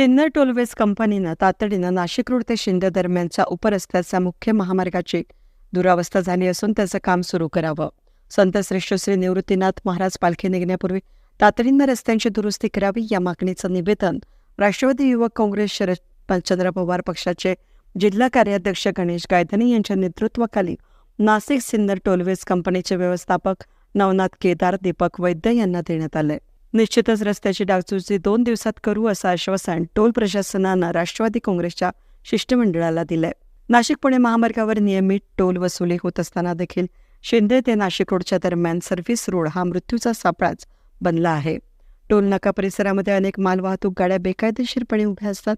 Sinnar tollways कंपनीनं तातडीनं Nashik road ते शिंदे दरम्यानच्या उपरस्त्याच्या मुख्य महामार्गाची दुरावस्था झाली असून त्याचं काम सुरू करावं. संत श्रेष्ठ श्री निवृत्तीनाथ महाराज पालखी निघण्यापूर्वी तातडीनं रस्त्यांची दुरुस्ती करावी या मागणीचं निवेदन राष्ट्रवादी युवक काँग्रेस शरद चंद्र पवार पक्षाचे जिल्हा कार्याध्यक्ष गणेश गायधनी यांच्या नेतृत्वाखाली नाशिक सिन्नर टोलवेज कंपनीचे व्यवस्थापक नवनाथ केदार दीपक वैद्य यांना देण्यात आलंय. निश्चितच रस्त्याची डागचुची दोन दिवसात करू असं आश्वासन टोल प्रशासनानं राष्ट्रवादी काँग्रेसच्या शिष्टमंडळाला दिलंय. नाशिक पुणे महामार्गावर नियमित टोल वसुली होत असताना देखील शिंदे ते नाशिक रोडच्या दरम्यान सर्व्हिस रोड हा मृत्यूचा सापळाच बनला आहे. टोल नाका परिसरामध्ये अनेक मालवाहतूक गाड्या बेकायदेशीरपणे उभ्या असतात.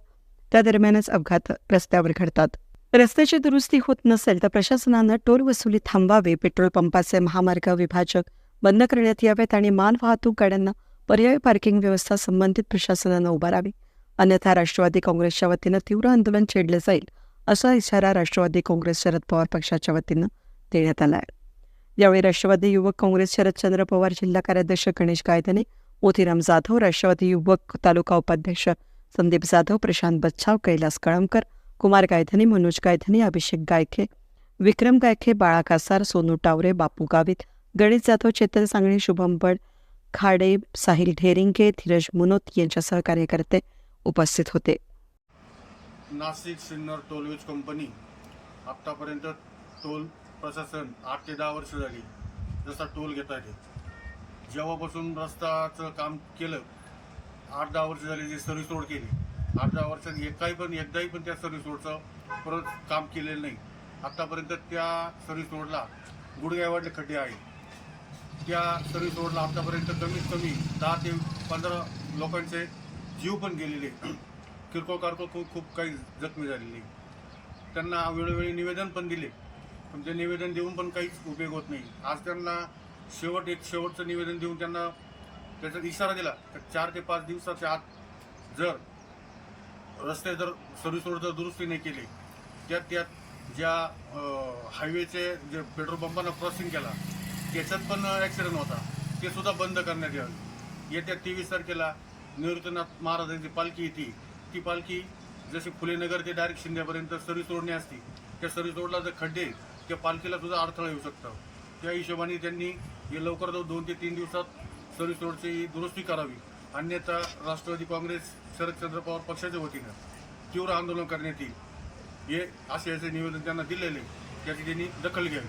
त्या दरम्यानच अपघात रस्त्यावर घडतात. रस्त्याची दुरुस्ती होत नसेल तर प्रशासनानं टोल वसुली थांबावी पेट्रोल पंपाचे महामार्ग विभाजक बंद करण्यात यावेत आणि मालवाहतूक गाड्यांना पर्यायी पार्किंग व्यवस्था संबंधित प्रशासनानं उभारावी. अन्यथा राष्ट्रवादी काँग्रेसच्या वतीनं तीव्र आंदोलन छेडलं जाईल असा इशारा राष्ट्रवादी काँग्रेस शरद पवार पक्षाच्या वतीनं देण्यात आला आहे. यावेळी राष्ट्रवादी युवक काँग्रेस शरदचंद्र पवार जिल्हा कार्याध्यक्ष गणेश गायधने मोतीराम जाधव राष्ट्रवादी युवक तालुका उपाध्यक्ष संदीप जाधव प्रशांत बच्छाव कैलास कळमकर कुमार गायधनी मनोज गायधनी अभिषेक गायखे विक्रम गायखे बाळा कासार सोनू टावरे बापू गावित गणेश जाधव चेतन सांगणे शुभम बड खाडे साहिल ढेरिंगे धीरज मुनोत यांच्यासह कार्यकर्ते उपस्थित होते. नाशिक सिन्नर टोलवेज कंपनी आत्तापर्यंत टोल प्रशासन आठ ते दहा वर्ष झाली जसा टोल घेत आहे. जेव्हापासून रस्ताचं काम केलं आठ दहा वर्ष झाली जी सर्व्हिस रोड केली. आठ दहा वर्षात एकाही पण एकदाही पण त्या सर्व्हिस रोडचं परत काम केलेलं नाही. आत्तापर्यंत त्या सर्व्हिस रोडला गुडघ्यावाडले खड्डे आहेत. त्या सर्व्हिस रोडला आत्तापर्यंत कमीत कमी दहा ते पंधरा लोकांचे जीव पण गेलेले किरकोळ कारकोळ खूप खूप काही जखमी झालेली त्यांना वेळोवेळी निवेदन पण दिले. पण ते निवेदन देऊन पण काहीच उपयोग होत नाही. आज त्यांना शेवट एक शेवटचं निवेदन देऊन त्यांना त्याचा इशारा दिला तर चार ते पाच दिवसाच्या आत जर रस्ते जर सर्व्हिस रोड जर दुरुस्ती नाही केली त्यात त्यात ज्या हायवेचे जे पेट्रोल पंपानं क्रॉसिंग केला त्याच्यात पण ॲक्सिडेंट होता ते सुद्धा बंद करण्यात यावे. येत्या तेवीस तारखेला निवृत्तीनाथ महाराजांची पालखी येते. ती पालखी जशी फुलेनगर ते डायरेक्ट शिंद्यापर्यंत सर्व्हिस रोडने असते त्या सर्व्हिस रोडला जर खड्डे त्या पालखीला सुद्धा अडथळा येऊ शकतात त्या हिशोबाने त्यांनी हे लवकर दोन ते तीन दिवसात सर्विस रोडची दुरुस्ती करावी. अन्यथा राष्ट्रवादी काँग्रेस शरदचंद्र पवार पक्षाच्या वतीनं तीव्र आंदोलन करण्यात येईल. हे असे असे निवेदन त्यांना दिलेले त्याची त्यांनी दखल घ्यावी.